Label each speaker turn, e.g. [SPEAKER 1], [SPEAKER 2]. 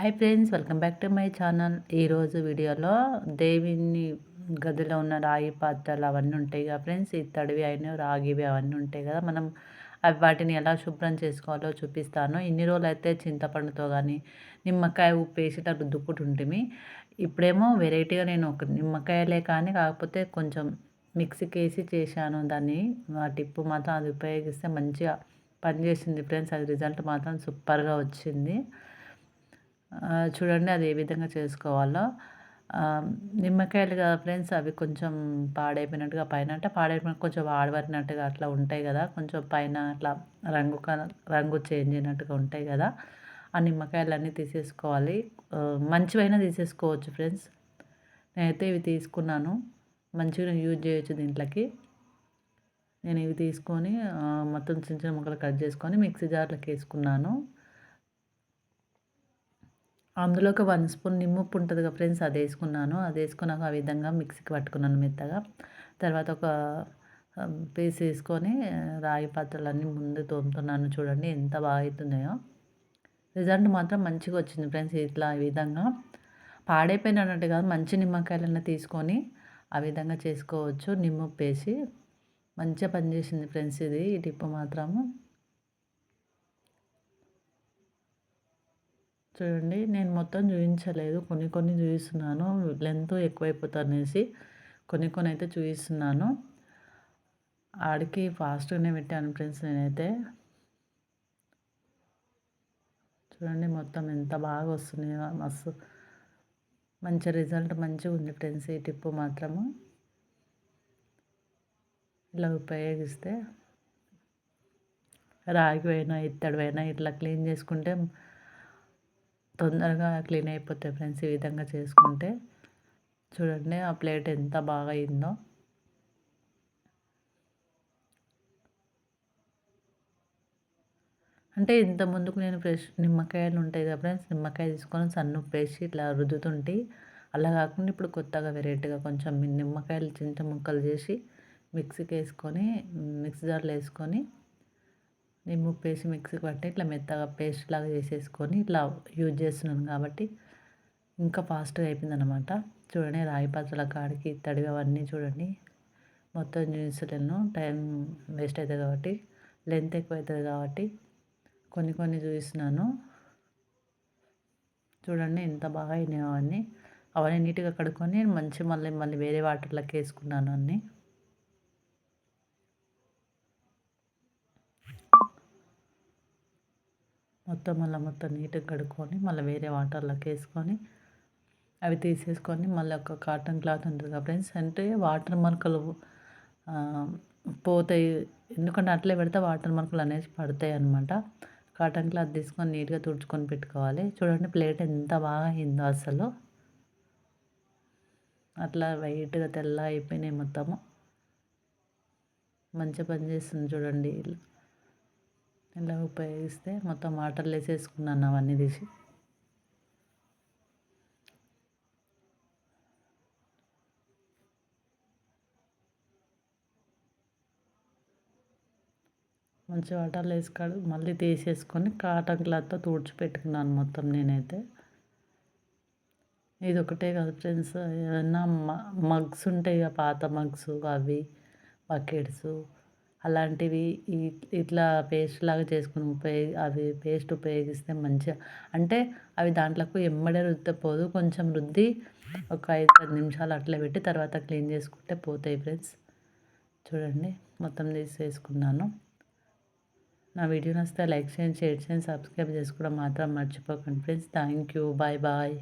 [SPEAKER 1] hi friends welcome back to my channel ఈరోజు వీడియోలో దేవిని గదిలో ఉన్న రాగి పాత్రలు అవన్నీ ఉంటాయి కదా ఫ్రెండ్స్ ఈ తడివి అయినవి రాగివి అవన్నీ ఉంటాయి కదా మనం అవి వాటిని ఎలా శుభ్రం చేసుకోవాలో చూపిస్తాను ఇన్ని రోజులు అయితే చింతపండుతో కానీ నిమ్మకాయ ఉప్పు వేసి అట్లా ఉంటుంది ఇప్పుడేమో వెరైటీగా నేను ఒక నిమ్మకాయలే కానీ కాకపోతే కొంచెం మిక్సీకి వేసి చేశాను దాన్ని ఆ టిప్పు మాత్రం అది ఉపయోగిస్తే మంచిగా పనిచేసింది ఫ్రెండ్స్ అది రిజల్ట్ మాత్రం సూపర్గా వచ్చింది చూడండి అది ఏ విధంగా చేసుకోవాలో నిమ్మకాయలు కదా ఫ్రెండ్స్ అవి కొంచెం పాడైపోయినట్టుగా పైన అంటే పాడైపోయిన కొంచెం వాడబడినట్టుగా అట్లా ఉంటాయి కదా కొంచెం పైన అట్లా రంగు రంగు చేంజ్ అయినట్టుగా ఉంటాయి కదా ఆ నిమ్మకాయలన్నీ తీసేసుకోవాలి మంచివైనా తీసేసుకోవచ్చు ఫ్రెండ్స్ నేనైతే ఇవి తీసుకున్నాను మంచిగా యూజ్ చేయొచ్చు దీంట్లోకి నేను ఇవి తీసుకొని మొత్తం చిన్న చిన్న ముక్కలు కట్ చేసుకొని మిక్సీ జార్లోకి వేసుకున్నాను అందులో ఒక వన్ స్పూన్ ఉప్పు ఉంటుంది కదా ఫ్రెండ్స్ అది వేసుకున్నాను అది వేసుకున్నాక ఆ విధంగా మిక్సీకి పట్టుకున్నాను మెత్తగా తర్వాత ఒక పీస్ వేసుకొని రాగి పాత్రలన్నీ ముందు తోముతున్నాను చూడండి ఎంత బాగా అవుతున్నాయో రిజల్ట్ మాత్రం మంచిగా వచ్చింది ఫ్రెండ్స్ ఇట్లా ఈ విధంగా పాడైపోయినట్టు కాదు మంచి నిమ్మకాయలన్నీ తీసుకొని ఆ విధంగా చేసుకోవచ్చు నిమ్మ ఉప్పు వేసి మంచిగా పనిచేసింది ఫ్రెండ్స్ ఇది ఈ టిప్పు మాత్రము చూడండి నేను మొత్తం చూపించలేదు కొన్ని కొన్ని చూపిస్తున్నాను లెంత్ ఎక్కువైపోతుంది అనేసి కొన్ని కొన్ని అయితే చూపిస్తున్నాను ఆడికి ఫాస్ట్గానే పెట్టాను ఫ్రెండ్స్ నేనైతే చూడండి మొత్తం ఎంత బాగా వస్తున్నాయో మస్తు మంచి రిజల్ట్ మంచిగా ఉంది ఫ్రెండ్స్ ఈ టిప్పు మాత్రము ఇలా ఉపయోగిస్తే రాగి పోయినా ఇత్తడి పోయినా ఇట్లా క్లీన్ చేసుకుంటే తొందరగా క్లీన్ అయిపోతాయి ఫ్రెండ్స్ ఈ విధంగా చేసుకుంటే చూడండి ఆ ప్లేట్ ఎంత బాగా అయిందో అంటే ఇంత ముందుకు నేను ఫ్రెష్ నిమ్మకాయలు ఉంటాయి కదా ఫ్రెండ్స్ నిమ్మకాయ తీసుకొని సన్ను పేసి ఇట్లా రుద్దుతుంటే అలా కాకుండా ఇప్పుడు కొత్తగా వెరైటీగా కొంచెం నిమ్మకాయలు చింత ముక్కలు చేసి మిక్సీకి వేసుకొని మిక్సీ జార్లో వేసుకొని నేను పేస్ట్ మిక్సీ పట్టి ఇట్లా మెత్తగా పేస్ట్ లాగా చేసేసుకొని ఇట్లా యూజ్ చేస్తున్నాను కాబట్టి ఇంకా ఫాస్ట్గా అయిపోయింది అనమాట చూడండి రాయి పాత్రల కాడికి తడివి అవన్నీ చూడండి మొత్తం చూపించలేను టైం వేస్ట్ అవుతుంది కాబట్టి లెంత్ ఎక్కువ అవుతుంది కాబట్టి కొన్ని కొన్ని చూపిస్తున్నాను చూడండి ఎంత బాగా అయినాయి అవన్నీ అవన్నీ నీట్గా కడుక్కొని మంచి మళ్ళీ మళ్ళీ వేరే వాటర్లోకి వేసుకున్నాను అన్నీ మొత్తం మళ్ళీ మొత్తం నీట్గా కడుక్కొని మళ్ళీ వేరే వాటర్లోకి వేసుకొని అవి తీసేసుకొని మళ్ళీ ఒక కాటన్ క్లాత్ ఉంటుంది కదా ఫ్రెండ్స్ అంటే వాటర్ మరకలు పోతాయి ఎందుకంటే అట్లే పెడితే వాటర్ మరకలు అనేసి పడతాయి అనమాట కాటన్ క్లాత్ తీసుకొని నీట్గా తుడుచుకొని పెట్టుకోవాలి చూడండి ప్లేట్ ఎంత బాగా అయిందో అసలు అట్లా వైట్గా తెల్ల అయిపోయినాయి మొత్తము మంచిగా చేస్తుంది చూడండి ఇలా ఉపయోగిస్తే మొత్తం వాటర్ వేసేసుకున్నాను అవన్నీ తీసి మంచి వాటర్ లేసుకాడు మళ్ళీ తీసేసుకొని కాటన్ క్లాత్తో తుడిచి పెట్టుకున్నాను మొత్తం నేనైతే ఇది ఒకటే కాదు ఫ్రెండ్స్ ఏదైనా మగ్స్ ఉంటాయి పాత మగ్స్ అవి బకెట్స్ అలాంటివి ఇట్లా పేస్ట్ లాగా చేసుకుని ఉపయోగి అవి పేస్ట్ ఉపయోగిస్తే మంచిగా అంటే అవి దాంట్లోకి ఎమ్మడే రుద్దపోదు కొంచెం రుద్ది ఒక ఐదు పది నిమిషాలు అట్లా పెట్టి తర్వాత క్లీన్ చేసుకుంటే పోతాయి ఫ్రెండ్స్ చూడండి మొత్తం తీసేసుకున్నాను నా వీడియో నచ్చితే లైక్ చేయండి షేర్ చేయండి సబ్స్క్రైబ్ చేసుకోవడం మాత్రం మర్చిపోకండి friends thank you bye bye